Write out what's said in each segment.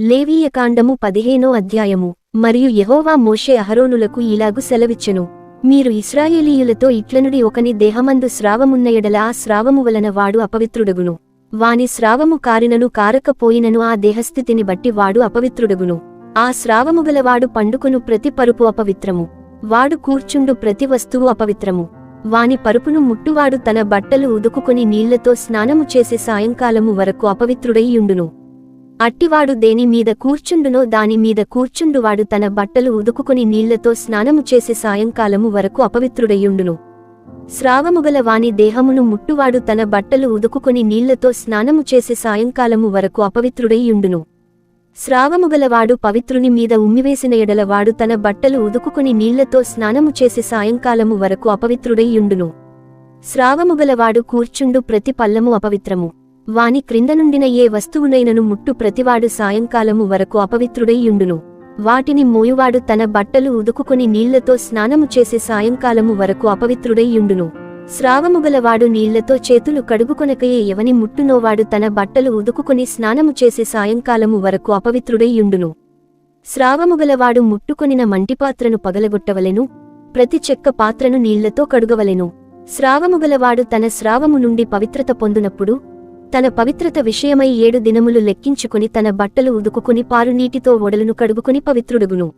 లేవీయకాండము పదిహేనో అధ్యాయము. మరియు యహోవా మోషే అహరోనులకు ఇలాగు సెలవిచ్చెను. మీరు ఇస్రాయేలీయులతో ఇట్లనుడి ఒకని దేహమందు స్రావమున్నయడల ఆ స్రావము వలన వాడు అపవిత్రుడగును. వాని స్రావము కారినను కారకపోయినను ఆ దేహస్థితిని బట్టి వాడు అపవిత్రుడగును. ఆ స్రావము గలవాడు పండుకును ప్రతి పరుపు అపవిత్రము. వాడు కూర్చుండు ప్రతి వస్తువు అపవిత్రము. వాని పరుపును ముట్టువాడు తన బట్టలు ఉదుకుకొని నీళ్ళతో స్నానము చేసే సాయంకాలము వరకు అపవిత్రుడైయుండును అట్టివాడు దేని మీద కూర్చుండునో దానిమీద కూర్చుండువాడు తన బట్టలు ఉదుకుకుని నీళ్ళతో స్నానము చేసే సాయంకాలము వరకు అపవిత్రుడయ్యుండును. స్రావముగల వాని దేహమును ముట్టువాడు తన బట్టలు ఉదుకుకొని నీళ్ళతో స్నానము చేసే సాయంకాలము వరకు అపవిత్రుడయ్యుండును. స్రావముగలవాడు పవిత్రుని మీద ఉమ్మివేసిన ఎడలవాడు తన బట్టలు ఉదుకుకుని నీళ్ళతో స్నానము చేసే సాయంకాలము వరకు అపవిత్రుడైయుండును స్రావముగలవాడు కూర్చుండు ప్రతి పల్లము అపవిత్రము. వాని క్రిందనుండిన ఏ వస్తువునైనను ముట్టు ప్రతివాడు సాయంకాలము వరకు అపవిత్రుడైయుండును వాటిని మోయువాడు తన బట్టలు ఉదుకుకొని నీళ్ళతో స్నానము చేసే సాయంకాలము వరకు అపవిత్రుడైయుండును స్రావముగలవాడు నీళ్ళతో చేతులు కడుగుకొనకయే ఎవని ముట్టునోవాడు తన బట్టలు ఉదుకుకొని స్నానము చేసే సాయంకాలము వరకు అపవిత్రుడైయుండును స్రావముగలవాడు ముట్టుకొనిన మంటిపాత్రను పగలగొట్టవలెను ప్రతి చెక్క పాత్రను నీళ్ళతో కడుగవలెను. స్రావముగలవాడు తన స్రావము నుండి పవిత్రత పొందునప్పుడు తన పవిత్రత విషయమై ఏడు దినములు లెక్కించుకుని తన బట్టలు ఉదుకుకుని పారునీటితో ఒడలను కడుగుకుని పవిత్రుడుగును.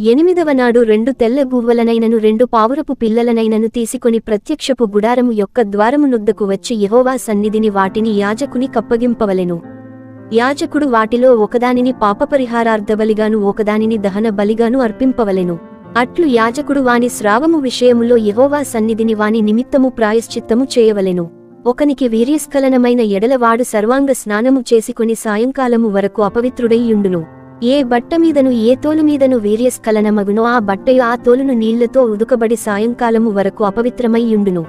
ఎనిమిదవ నాడు రెండు తెల్ల గువ్వలనైనను రెండు పావురపు పిల్లలనైనను తీసుకుని ప్రత్యక్షపు గుడారము యొక్క ద్వారము నుద్దకు వచ్చి యహోవా సన్నిధిని వాటిని యాజకుని కప్పగింపవలెను. యాజకుడు వాటిలో ఒకదానిని పాపపరిహారార్థబలిగాను ఒకదానిని దహన బలిగాను అర్పింపవలెను. అట్లు యాజకుడు వాని స్రావము విషయములో యహోవా సన్నిధిని వాని నిమిత్తము ప్రాయశ్చిత్తము చేయవలెను. ఒకనికి వీర్యస్ఖలనమైన ఎడలవాడు సర్వాంగ స్నానము చేసుకుని సాయంకాలము వరకు అపవిత్రుడైయుండును ఏ బట్టమీదను ఏ తోలుమీదను వీర్యస్ఖలనమగునో ఆ బట్టయు ఆ తోలును నీళ్ళతో ఉదుకబడి సాయంకాలము వరకు అపవిత్రమైయుండును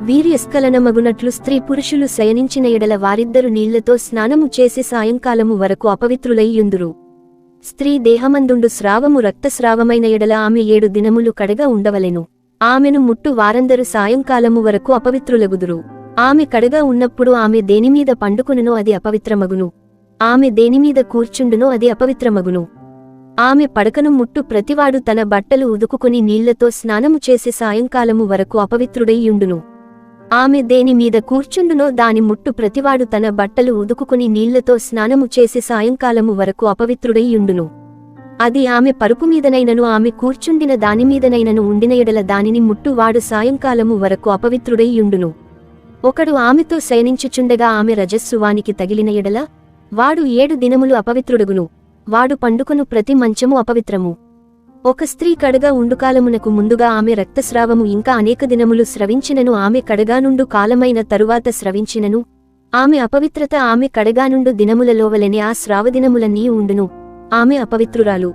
వీర్యస్ఖలనమగునట్లు స్త్రీ పురుషులు శయనించిన ఎడల వారిద్దరు నీళ్ళతో స్నానము చేసి సాయంకాలము వరకు అపవిత్రులైయుందురు స్త్రీ దేహమందుండు స్రావము రక్తస్రావమైన ఎడల ఆమె ఏడు దినములు కడగా ఉండవలెను. ఆమెను ముట్టు వారందరు సాయంకాలము వరకు అపవిత్రులగుదురు. ఆమె కడగా ఉన్నప్పుడు ఆమె దేనిమీద పండుకునునో అది అపవిత్రమగును. ఆమె దేనిమీద కూర్చుండునో అది అపవిత్రమగును. ఆమె పడకను ముట్టు ప్రతివాడు తన బట్టలు ఉదుకుకొని నీళ్ళతో స్నానము చేసే సాయంకాలము వరకు అపవిత్రుడైయుండును ఆమె దేని మీద కూర్చుండునో దాని ముట్టు ప్రతివాడు తన బట్టలు ఉదుకుకుని నీళ్ళతో స్నానము చేసే సాయంకాలము వరకు అపవిత్రుడైయుండును అది ఆమె పరుపు మీదనైనను ఆమె కూర్చుండిన దానిమీదనైనను ఉండిన ఎడల దానిని ముట్టువాడు సాయంకాలము వరకు అపవిత్రుడైయుండును ఒకడు ఆమెతో శయనించుచుండగా ఆమె రజస్సువానికి తగిలిన ఎడల వాడు ఏడు దినములు అపవిత్రుడుగును వాడు పండుకొను ప్రతి మంచము అపవిత్రము. ఒక స్త్రీ కడగా ఉండుకాలమునకు ముందుగా ఆమె రక్తస్రావము ఇంకా అనేక దినములు స్రవించినను ఆమె కడగానుండు కాలమైన తరువాత స్రవించినను ఆమె అపవిత్రత ఆమె కడగానుండు దినములలోవలెనే ఆ స్రావదినములన్నీ ఉండును ఆమె అపవిత్రురాలు.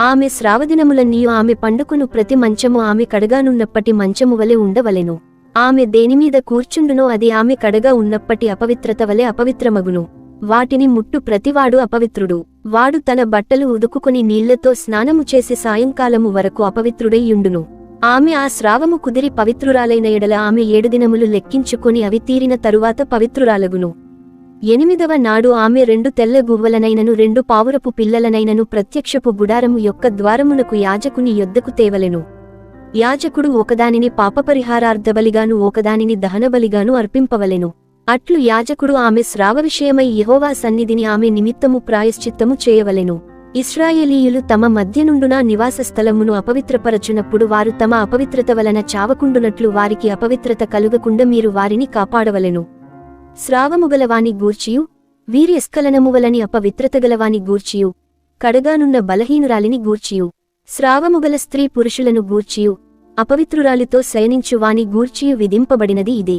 ఆమె స్రావదినములన్నీ ఆమె పండుకును ప్రతి మంచము ఆమె కడగానున్నప్పటి మంచము వలె ఉండవలెను. ఆమె దేనిమీద కూర్చుండునో అది ఆమె కడగా ఉన్నప్పటి అపవిత్రత వలె అపవిత్రమగును. వాటిని ముట్టు ప్రతివాడు అపవిత్రుడు. వాడు తన బట్టలు ఉదుకుకుని నీళ్ళతో స్నానము చేసే సాయంకాలము వరకు అపవిత్రుడైయుండును ఆమె ఆ స్రావము కుదిరి పవిత్రురాలైన ఎడల ఆమె ఏడు దినములు లెక్కించుకుని అవి తీరిన తరువాత పవిత్రురాలగును. ఎనిమిదవ నాడు ఆమె రెండు తెల్ల గువ్వలనైనను రెండు పావురపు పిల్లలనైనను ప్రత్యక్షపు గుడారము యొక్క ద్వారమునకు యాజకుని యొద్దకు తేవలెను. యాజకుడు ఒకదానిని పాపపరిహారార్థబలిగాను ఒకదానిని దహనబలిగాను అర్పింపవలెను. అట్లు యాజకుడు ఆమె స్రావ విషయమై యహోవా సన్నిధిని ఆమె నిమిత్తము ప్రాయశ్చిత్తము చేయవలెను. ఇస్రాయేలీయులు తమ మధ్యనుండున నివాస స్థలమును అపవిత్రపరచునప్పుడు వారు తమ అపవిత్రత వలన చావకుండునట్లు వారికి అపవిత్రత కలుగకుండా మీరు వారిని కాపాడవలెను. స్రావముగలవాని గూర్చియు వీర్యస్ఖలనము వలని అపవిత్రతగలవాని గూర్చియు కడగానున్న బలహీనురాలిని గూర్చియు. స్రావముగల స్త్రీ పురుషులను గూర్చియు అపవిత్రురాలితో శయనించువాని గూర్చి గూర్చియు విధింపబడినది ఇదే.